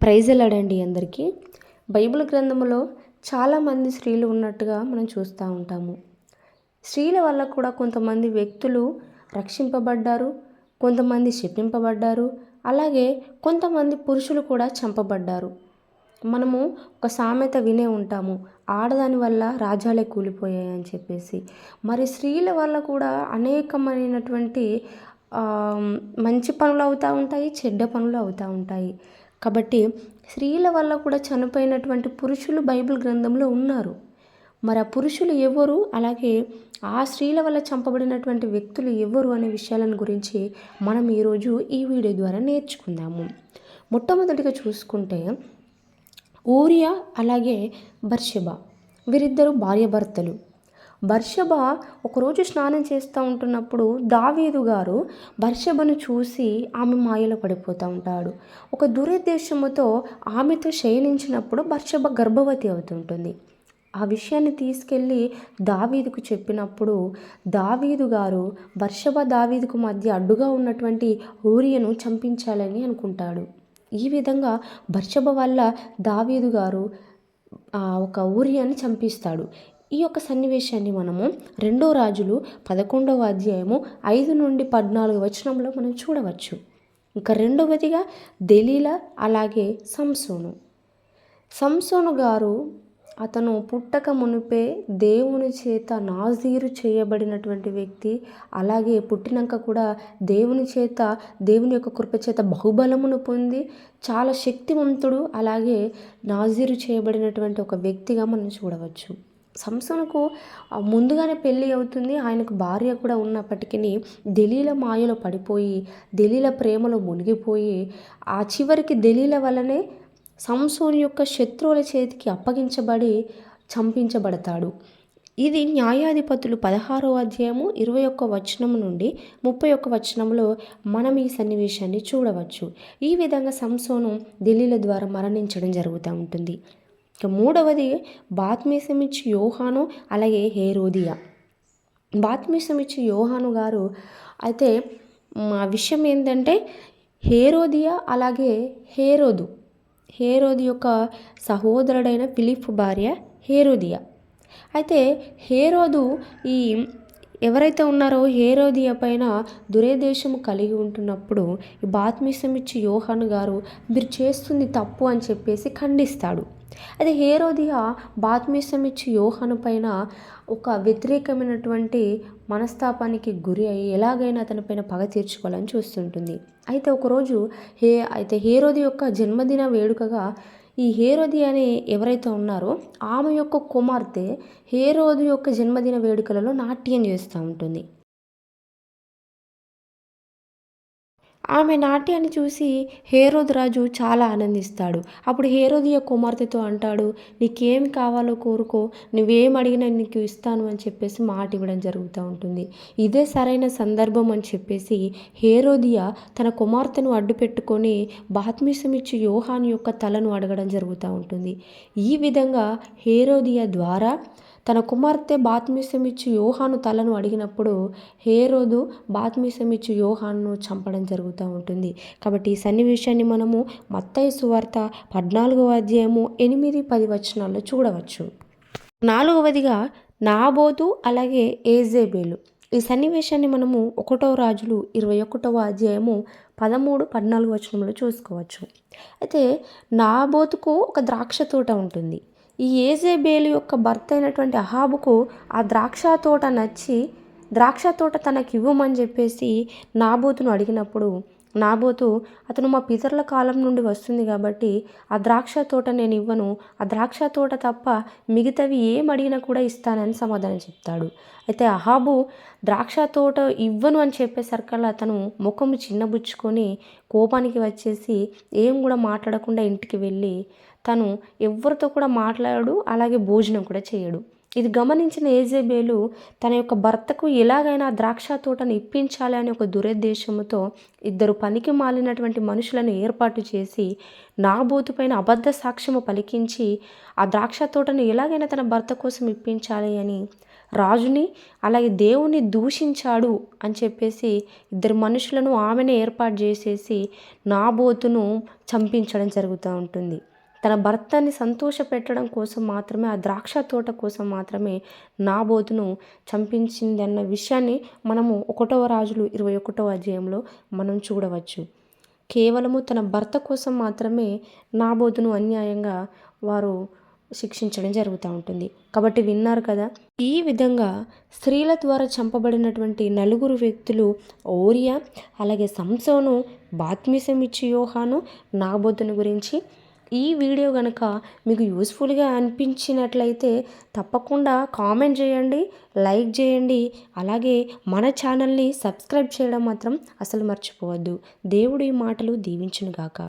ప్రైజలాడండి అందరికీ. బైబిల్ గ్రంథంలో చాలామంది స్త్రీలు ఉన్నట్టుగా మనం చూస్తూ ఉంటాము. స్త్రీల వల్ల కూడా కొంతమంది వ్యక్తులు రక్షింపబడ్డారు కొంతమంది శపింపబడ్డారు అలాగే కొంతమంది పురుషులు కూడా చంపబడ్డారు. మనము ఒక సామెత వినే ఉంటాము ఆడదాని వల్ల రాజాలే కూలిపోయాయి అని చెప్పేసి. మరి స్త్రీల వల్ల కూడా అనేకమైనటువంటి మంచి పనులు అవుతూ ఉంటాయి చెడ్డ పనులు అవుతూ ఉంటాయి. కాబట్టి స్త్రీల వల్ల కూడా చనిపోయినటువంటి పురుషులు బైబిల్ గ్రంథంలో ఉన్నారు. మరి ఆ పురుషులు ఎవరు? అలాగే ఆ స్త్రీల వల్ల చంపబడినటువంటి వ్యక్తులు ఎవరు అనే విషయాలను గురించి మనం ఈరోజు ఈ వీడియో ద్వారా నేర్చుకుందాము. మొట్టమొదటిగా చూసుకుంటే ఊరియా అలాగే బర్షబ వీరిద్దరూ భార్యాభర్తలు. బర్షబ ఒకరోజు స్నానం చేస్తూ ఉంటున్నప్పుడు దావీదు గారు బర్షబను చూసి ఆమె మాయలో పడిపోతూ ఉంటాడు. ఒక దురుద్దేశముతో ఆమెతో శయనించినప్పుడు బర్షబ గర్భవతి అవుతుంటుంది. ఆ విషయాన్ని తీసుకెళ్ళి దావీదుకు చెప్పినప్పుడు దావీదు గారు బర్షబ దావీదుకు మధ్య అడ్డుగా ఉన్నటువంటి ఊరియను చంపించాలని అనుకుంటాడు. ఈ విధంగా బర్షబ వల్ల దావీదు గారు ఒక ఊరియాని చంపిస్తాడు. ఈ యొక్క సన్నివేశాన్ని మనము రెండో రాజులు పదకొండవ అధ్యాయము ఐదు నుండి పద్నాలుగు వచనంలో మనం చూడవచ్చు. ఇంకా రెండవదిగా దెలీల అలాగే సంసోను. సంసోను గారు అతను పుట్టక మునిపే దేవుని చేత నాజీరు చేయబడినటువంటి వ్యక్తి అలాగే పుట్టినాక కూడా దేవుని చేత దేవుని యొక్క కృప చేత బహుబలమును పొంది చాలా శక్తివంతుడు అలాగే నాజీరు చేయబడినటువంటి ఒక వ్యక్తిగా మనం చూడవచ్చు. సంసోనుకు ముందుగానే పెళ్ళి అవుతుంది. ఆయనకు భార్య కూడా ఉన్నప్పటికీ దలీల మాయలో పడిపోయి దలీల ప్రేమలో మునిగిపోయి ఆ చివరికి దలీల వల్లనే సంసోన్ యొక్క శత్రువుల చేతికి అప్పగించబడి చంపించబడతాడు. ఇది న్యాయాధిపతులు పదహారో అధ్యాయము ఇరవై ఒక్క వచనం నుండి ముప్పై ఒక్క వచనంలో మనం ఈ సన్నివేశాన్ని చూడవచ్చు. ఈ విధంగా సంసోను ఢిల్లీల ద్వారా మరణించడం జరుగుతూ ఉంటుంది. ఇక మూడవది బాత్మీసం ఇచ్చి యోహాను అలాగే హేరోదియా. బాత్మీసం ఇచ్చి యోహాను గారు అయితే మా విషయం ఏంటంటే హేరోదియా అలాగే హేరోదు. హేరోది యొక్క సహోదరుడైన ఫిలిప్ భార్య హేరోదియా. అయితే హేరోదు ఈ ఎవరైతే ఉన్నారో హేరోదియ పైన దురేదేశము కలిగి ఉంటున్నప్పుడు ఈ బాత్మీసం ఇచ్చి యోహాను గారు మీరు చేస్తుంది తప్పు అని చెప్పేసి ఖండిస్తాడు. అదే హేరోదియా బాత్మీసం ఇచ్చి యోహాను పైన ఒక వ్యతిరేకమైనటువంటి మనస్తాపానికి గురి అయ్యి ఎలాగైనా అతని పైన పగ తీర్చుకోవాలని చూస్తుంటుంది. అయితే ఒకరోజు హే అయితే హేరోది యొక్క జన్మదిన వేడుకగా ఈ హేరోది అనే ఎవరైతే ఉన్నారో ఆమె యొక్క కుమార్తె హేరోది యొక్క జన్మదిన వేడుకలలో నాట్యం చేస్తూ ఉంటుంది. ఆమె నాట్యాన్ని చూసి హేరోద్రాజు చాలా ఆనందిస్తాడు. అప్పుడు హేరోదియ కుమార్తెతో అంటాడు నీకేం కావాలో కోరుకో నువ్వేం అడిగినా నీకు ఇస్తాను అని చెప్పేసి మాట ఇవ్వడం జరుగుతూ ఉంటుంది. ఇదే సరైన సందర్భం అని చెప్పేసి హేరోదియ తన కుమార్తెను అడ్డు పెట్టుకొని బాత్మీసం ఇచ్చి యోహాన్ యొక్క తలను అడగడం జరుగుతూ ఉంటుంది. ఈ విధంగా హేరోదియ ద్వారా తన కుమార్తె బాత్మీసమిచ్చి యోహాను తలను అడిగినప్పుడు హేరోదు బాత్మీసమిచ్చి యోహాను చంపడం జరుగుతూ ఉంటుంది. కాబట్టి ఈ సన్నివేశాన్ని మనము మత్తయ్య సువార్త పద్నాలుగవ అధ్యాయము ఎనిమిది పది వచనాల్లో చూడవచ్చు. నాలుగవదిగా నాబోతు అలాగే ఏజేబేలు. ఈ సన్నివేశాన్ని మనము ఒకటో రాజులు ఇరవై ఒకటవ అధ్యాయము పదమూడు పద్నాలుగు వచనంలో చూసుకోవచ్చు. అయితే నాబోతుకు ఒక ద్రాక్ష తోట ఉంటుంది. ఈ ఏజేబేలు యొక్క భర్త అయినటువంటి అహాబుకు ఆ ద్రాక్ష తోట నచ్చి ద్రాక్ష తోట తనకి ఇవ్వమని చెప్పేసి నాబోతును అడిగినప్పుడు నాబోతు అతను మా పితరుల కాలం నుండి వస్తుంది కాబట్టి ఆ ద్రాక్ష తోట నేను ఇవ్వను. ఆ ద్రాక్ష తోట తప్ప మిగతావి ఏం అడిగినా కూడా ఇస్తానని సమాధానం చెప్తాడు. అయితే అహాబు ద్రాక్ష తోట ఇవ్వను అని చెప్పేసరికల్లా అతను ముఖము చిన్నబుచ్చుకొని కోపానికి వచ్చేసి ఏం కూడా మాట్లాడకుండా ఇంటికి వెళ్ళి తను ఎవరితో కూడా మాట్లాడు అలాగే భోజనం కూడా చేయడు. ఇది గమనించిన ఏజేబేలు తన యొక్క భర్తకు ఎలాగైనా ద్రాక్ష తోటను ఇప్పించాలి అనే ఒక దురుద్దేశంతో ఇద్దరు పనికి మాలినటువంటి మనుషులను ఏర్పాటు చేసి నాబోతు పైన అబద్ధ సాక్ష్యము పలికించి ఆ ద్రాక్ష తోటను ఎలాగైనా తన భర్త కోసం ఇప్పించాలి అని రాజుని అలాగే దేవుణ్ణి దూషించాడు అని చెప్పేసి ఇద్దరు మనుషులను ఆమెనే ఏర్పాటు చేసేసి నాబోతును చంపించడం జరుగుతూ ఉంటుంది. తన భర్తని సంతోషపెట్టడం కోసం మాత్రమే ఆ ద్రాక్ష తోట కోసం మాత్రమే నాబోతును చంపించింది అన్న విషయాన్ని మనము ఒకటవ రాజులు ఇరవై ఒకటవ అధ్యాయంలో మనం చూడవచ్చు. కేవలము తన భర్త కోసం మాత్రమే నాబోతును అన్యాయంగా వారు శిక్షించడం జరుగుతూ ఉంటుంది. కాబట్టి విన్నారు కదా ఈ విధంగా స్త్రీల ద్వారా చంపబడినటువంటి నలుగురు వ్యక్తులు ఓరియా అలాగే సంసోను బాత్మీసం ఇచ్చి యోహాను నాబోతుని గురించి ఈ వీడియో కనుక మీకు యూస్ఫుల్గా అనిపించినట్లయితే తప్పకుండా కామెంట్ చేయండి లైక్ చేయండి. అలాగే మన ఛానల్ని సబ్స్క్రైబ్ చేయడం మాత్రం అసలు మర్చిపోవద్దు. దేవుడి మాటలు దీవించునుగాక.